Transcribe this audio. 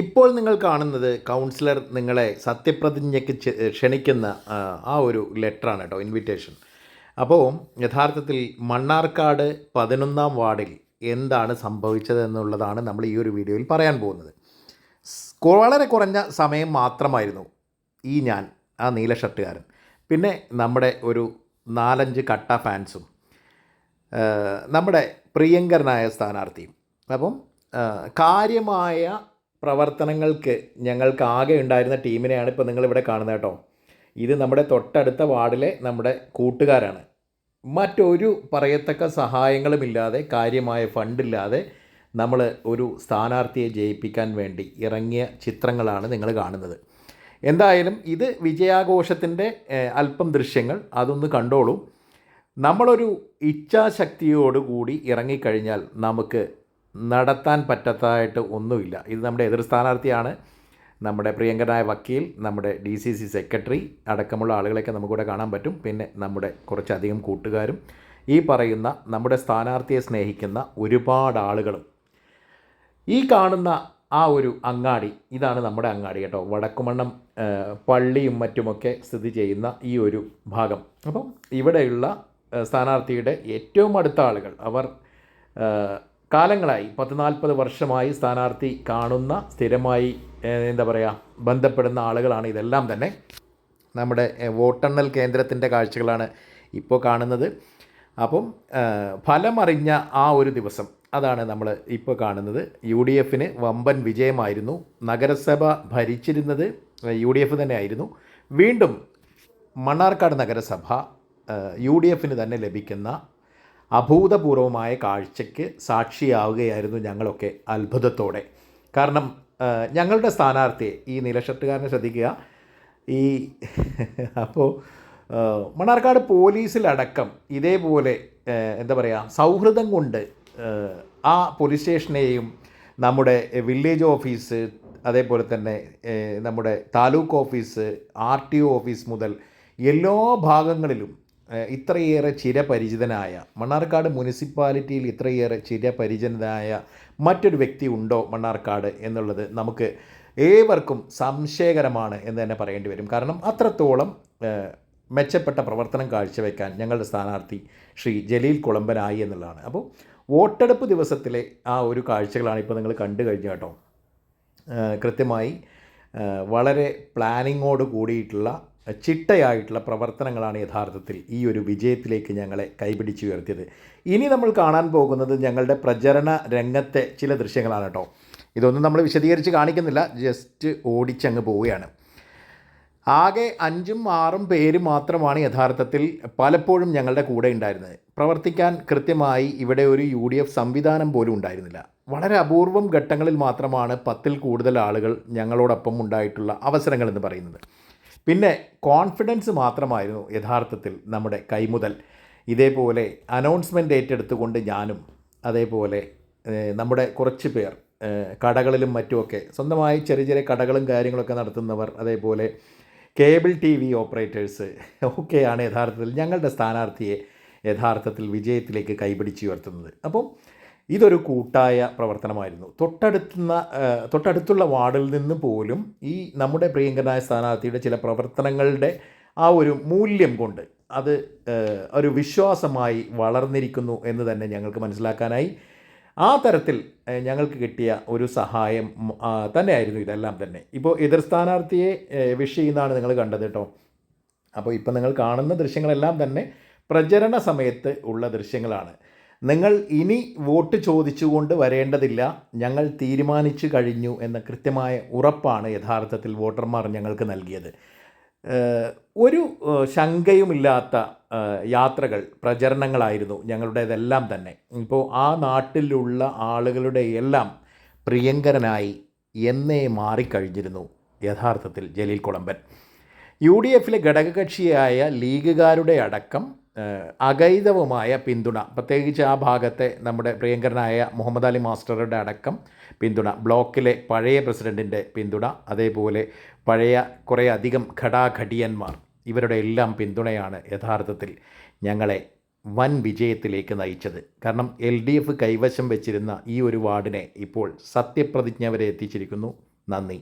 ഇപ്പോൾ നിങ്ങൾ കാണുന്നത് കൗൺസിലർ നിങ്ങളെ സത്യപ്രതിജ്ഞയ്ക്ക് ക്ഷണിക്കുന്ന ആ, ഒരു ലെറ്ററാണ് കേട്ടോ ഇൻവിറ്റേഷൻ അപ്പോൾ യഥാർത്ഥത്തിൽ മണ്ണാർക്കാട് പതിനൊന്നാം വാർഡിൽ എന്താണ് സംഭവിച്ചത് എന്നുള്ളതാണ് നമ്മൾ ഈ ഒരു വീഡിയോയിൽ പറയാൻ പോകുന്നത്. വളരെ കുറഞ്ഞ സമയം മാത്രമായിരുന്നു ഈ ഞാൻ ആ നീല ഷർട്ടുകാരൻ. പിന്നെ നമ്മുടെ ഒരു നാലഞ്ച് കട്ട ഫാൻസും നമ്മുടെ പ്രിയങ്കരനായ സ്ഥാനാർത്ഥിയും. അപ്പം കാര്യമായ പ്രവർത്തനങ്ങൾക്ക് ഞങ്ങൾക്ക് ആകെ ഉണ്ടായിരുന്ന ടീമിനെയാണ് ഇപ്പോൾ നിങ്ങളിവിടെ കാണുന്നത് കേട്ടോ. ഇത് നമ്മുടെ തൊട്ടടുത്ത വാർഡിലെ നമ്മുടെ കൂട്ടുകാരാണ്. മറ്റൊരു പറയത്തക്ക സഹായങ്ങളുമില്ലാതെ കാര്യമായ ഫണ്ടില്ലാതെ നമ്മൾ ഒരു സ്ഥാനാർത്ഥിയെ ജയിപ്പിക്കാൻ വേണ്ടി ഇറങ്ങിയ ചിത്രങ്ങളാണ് നിങ്ങൾ കാണുന്നത്. എന്തായാലും ഇത് വിജയാഘോഷത്തിന്റെ അല്പം ദൃശ്യങ്ങൾ അതൊന്ന് കണ്ടോളൂ. നമ്മളൊരു ഇച്ഛാശക്തിയോടുകൂടി ഇറങ്ങിക്കഴിഞ്ഞാൽ നമുക്ക് നടത്താൻ പറ്റാത്തതായിട്ട് ഒന്നുമില്ല. ഇത് നമ്മുടെ എതിർ സ്ഥാനാർത്ഥിയാണ്. നമ്മുടെ പ്രിയങ്കരനായ വക്കീൽ നമ്മുടെ ഡി സി സി സെക്രട്ടറി അടക്കമുള്ള ആളുകളെയൊക്കെ നമുക്കിവിടെ കാണാൻ പറ്റും. പിന്നെ നമ്മുടെ കുറച്ചധികം കൂട്ടുകാരും. ഈ പറയുന്ന നമ്മുടെ സ്ഥാനാർത്ഥിയെ സ്നേഹിക്കുന്ന ഒരുപാട് ആളുകളും. ഈ കാണുന്ന ആ ഒരു അങ്ങാടി ഇതാണ് നമ്മുടെ അങ്ങാടി കേട്ടോ. വടക്കുമണ്ണം പള്ളിയും മറ്റുമൊക്കെ സ്ഥിതി ചെയ്യുന്ന ഈ ഒരു ഭാഗം. അപ്പം ഇവിടെയുള്ള സ്ഥാനാർത്ഥിയുടെ ഏറ്റവും അടുത്ത ആളുകൾ അവർ കാലങ്ങളായി പത്ത് നാൽപ്പത് വർഷമായി സ്ഥാനാർത്ഥി കാണുന്ന സ്ഥിരമായി എന്താ പറയുക ബന്ധപ്പെടുന്ന ആളുകളാണ് ഇതെല്ലാം തന്നെ. നമ്മുടെ വോട്ടെണ്ണൽ കേന്ദ്രത്തിന്റെ കാഴ്ചകളാണ് ഇപ്പോൾ കാണുന്നത്. അപ്പം ഫലമറിഞ്ഞ ആ ഒരു ദിവസം അതാണ് നമ്മൾ ഇപ്പോൾ കാണുന്നത്. യു ഡി എഫിന് വമ്പൻ വിജയമായിരുന്നു. നഗരസഭ ഭരിച്ചിരുന്നത് യു ഡി എഫ് തന്നെയായിരുന്നു. വീണ്ടും മണ്ണാർക്കാട് നഗരസഭ യു ഡി എഫിന് തന്നെ ലഭിക്കുന്ന അഭൂതപൂർവമായ കാഴ്ചയ്ക്ക് സാക്ഷിയാവുകയായിരുന്നു ഞങ്ങളൊക്കെ അത്ഭുതത്തോടെ. കാരണം ഞങ്ങളുടെ സ്ഥാനാർത്ഥിയെ ഈ നിലഷട്ടുകാരനെ ശ്രദ്ധിക്കുക. ഈ അപ്പോൾ മണ്ണാർക്കാട് പോലീസിലടക്കം ഇതേപോലെ എന്താ പറയുക സൗഹൃദം കൊണ്ട് ആ, പോലീസ് സ്റ്റേഷനെയും നമ്മുടെ വില്ലേജ് ഓഫീസ് അതേപോലെ തന്നെ നമ്മുടെ taluk office R T O office മുതൽ എല്ലാ ഭാഗങ്ങളിലും ഇത്രയേറെ ചിരപരിചിതനായ മണ്ണാർക്കാട് മുനിസിപ്പാലിറ്റിയിൽ ഇത്രയേറെ ചിരപരിചിതനായ മറ്റൊരു വ്യക്തി ഉണ്ടോ മണ്ണാർക്കാട് എന്നുള്ളത് നമുക്ക് ഏവർക്കും സംശയകരമാണ് എന്ന് തന്നെ പറയേണ്ടി വരും. കാരണം അത്രത്തോളം മെച്ചപ്പെട്ട പ്രവർത്തനം കാഴ്ചവെക്കാൻ ഞങ്ങളുടെ സ്ഥാനാർത്ഥി ശ്രീ ജലീൽ കുളമ്പനായി എന്നുള്ളതാണ്. അപ്പോൾ വോട്ടെടുപ്പ് ദിവസത്തിലെ ആ ഒരു കാഴ്ചകളാണ് ഇപ്പോൾ നിങ്ങൾ കണ്ടു കഴിഞ്ഞു കേട്ടോ. കൃത്യമായി വളരെ പ്ലാനിങ്ങോട് കൂടിയിട്ടുള്ള ചിട്ടയായിട്ടുള്ള പ്രവർത്തനങ്ങളാണ് യഥാർത്ഥത്തിൽ ഈ ഒരു വിജയത്തിലേക്ക് ഞങ്ങളെ കൈപിടിച്ചുയർത്തിയത്. ഇനി നമ്മൾ കാണാൻ പോകുന്നത് ഞങ്ങളുടെ പ്രചരണ രംഗത്തെ ചില ദൃശ്യങ്ങളാണ് കേട്ടോ. ഇതൊന്നും നമ്മൾ വിശദീകരിച്ച് കാണിക്കുന്നില്ല ജസ്റ്റ് ഓടിച്ചങ്ങ് പോവുകയാണ്. ആകെ അഞ്ചും ആറും പേര് മാത്രമാണ് യഥാർത്ഥത്തിൽ പലപ്പോഴും ഞങ്ങളുടെ കൂടെ ഉണ്ടായിരുന്നത്. പ്രവർത്തിക്കാൻ കൃത്യമായി ഇവിടെ ഒരു യു ഡി എഫ് സംവിധാനം പോലും ഉണ്ടായിരുന്നില്ല. വളരെ അപൂർവം ഘട്ടങ്ങളിൽ മാത്രമാണ് പത്തിൽ കൂടുതൽ ആളുകൾ ഞങ്ങളോടൊപ്പം ഉണ്ടായിട്ടുള്ള അവസരങ്ങൾ എന്ന് പറയുന്നത്. പിന്നെ കോൺഫിഡൻസ് മാത്രമായിരുന്നു യഥാർത്ഥത്തിൽ നമ്മുടെ കൈമുതൽ ഇതേപോലെ അനൗൺസ്മെന്റ് ഏറ്റെടുത്തുകൊണ്ട് ഞാനും അതേപോലെ നമ്മുടെ കുറച്ച് പേർ കടകളിലും മറ്റുമൊക്കെ സ്വന്തമായി ചെറിയ ചെറിയ കടകളും കാര്യങ്ങളൊക്കെ നടത്തുന്നവർ അതേപോലെ കേബിൾ ടി വി ഓപ്പറേറ്റേഴ്സ് ഒക്കെയാണ് യഥാർത്ഥത്തിൽ ഞങ്ങളുടെ സ്ഥാനാർത്ഥിയെ യഥാർത്ഥത്തിൽ വിജയത്തിലേക്ക് കൈപിടിച്ച് ഉയർത്തുന്നത്. അപ്പം ഇതൊരു കൂട്ടായ പ്രവർത്തനമായിരുന്നു. തൊട്ടടുത്തുന്ന തൊട്ടടുത്തുള്ള വാർഡിൽ നിന്ന് പോലും ഈ നമ്മുടെ പ്രിയങ്കരനായ സ്ഥാനാർത്ഥിയുടെ ചില പ്രവർത്തനങ്ങളുടെ ആ ഒരു മൂല്യം കൊണ്ട് അത് ഒരു വിശ്വാസമായി വളർന്നിരിക്കുന്നു എന്ന് തന്നെ ഞങ്ങൾക്ക് മനസ്സിലാക്കാനായി. ആ തരത്തിൽ ഞങ്ങൾക്ക് കിട്ടിയ ഒരു സഹായം തന്നെയായിരുന്നു ഇതെല്ലാം തന്നെ. ഇപ്പോൾ എതിർ സ്ഥാനാർത്ഥിയെ വിഷ് ചെയ്യുന്നതാണ് നിങ്ങൾ കണ്ടത് കേട്ടോ. അപ്പോൾ ഇപ്പോൾ നിങ്ങൾ കാണുന്ന ദൃശ്യങ്ങളെല്ലാം തന്നെ പ്രചരണ സമയത്ത് ഉള്ള ദൃശ്യങ്ങളാണ്. നിങ്ങൾ ഇനി വോട്ട് ചോദിച്ചുകൊണ്ട് വരേണ്ടതില്ല. ഞങ്ങൾ തീരുമാനിച്ചു കഴിഞ്ഞു എന്ന കൃത്യമായ ഉറപ്പാണ് യഥാർത്ഥത്തിൽ വോട്ടർമാർ ഞങ്ങൾക്ക് നൽകിയത്. ഒരു ശങ്കയുമില്ലാത്ത യാത്രകൾ പ്രചരണങ്ങളായിരുന്നു ഞങ്ങളുടേതെല്ലാം തന്നെ. ഇപ്പോൾ ആ നാട്ടിലുള്ള ആളുകളുടെ എല്ലാം പ്രിയങ്കരനായി എന്നേ മാറിക്കഴിഞ്ഞിരുന്നു യഥാർത്ഥത്തിൽ ജലീൽ കുളമ്പൻ. യു ഡി എഫിലെ ഘടകകക്ഷിയായ ലീഗുകാരുടെ അടക്കം അഗൈതവുമായ പിന്തുണ. പ്രത്യേകിച്ച് ആ ഭാഗത്തെ നമ്മുടെ പ്രിയങ്കരനായ മുഹമ്മദ് അലി മാസ്റ്ററുടെ അടക്കം പിന്തുണ. ബ്ലോക്കിലെ പഴയ പ്രസിഡന്റിന്റെ പിന്തുണ അതേപോലെ പഴയ കുറേ അധികം ഘടാഘടിയന്മാർ. ഇവരുടെ എല്ലാം പിന്തുണയാണ് യഥാർത്ഥത്തിൽ ഞങ്ങളെ വൻ വിജയത്തിലേക്ക് നയിച്ചത്. കാരണം എൽ ഡി എഫ് കൈവശം വെച്ചിരുന്ന ഈ ഒരു വാർഡിനെ ഇപ്പോൾ സത്യപ്രതിജ്ഞ വരെ എത്തിച്ചിരിക്കുന്നു. നന്ദി.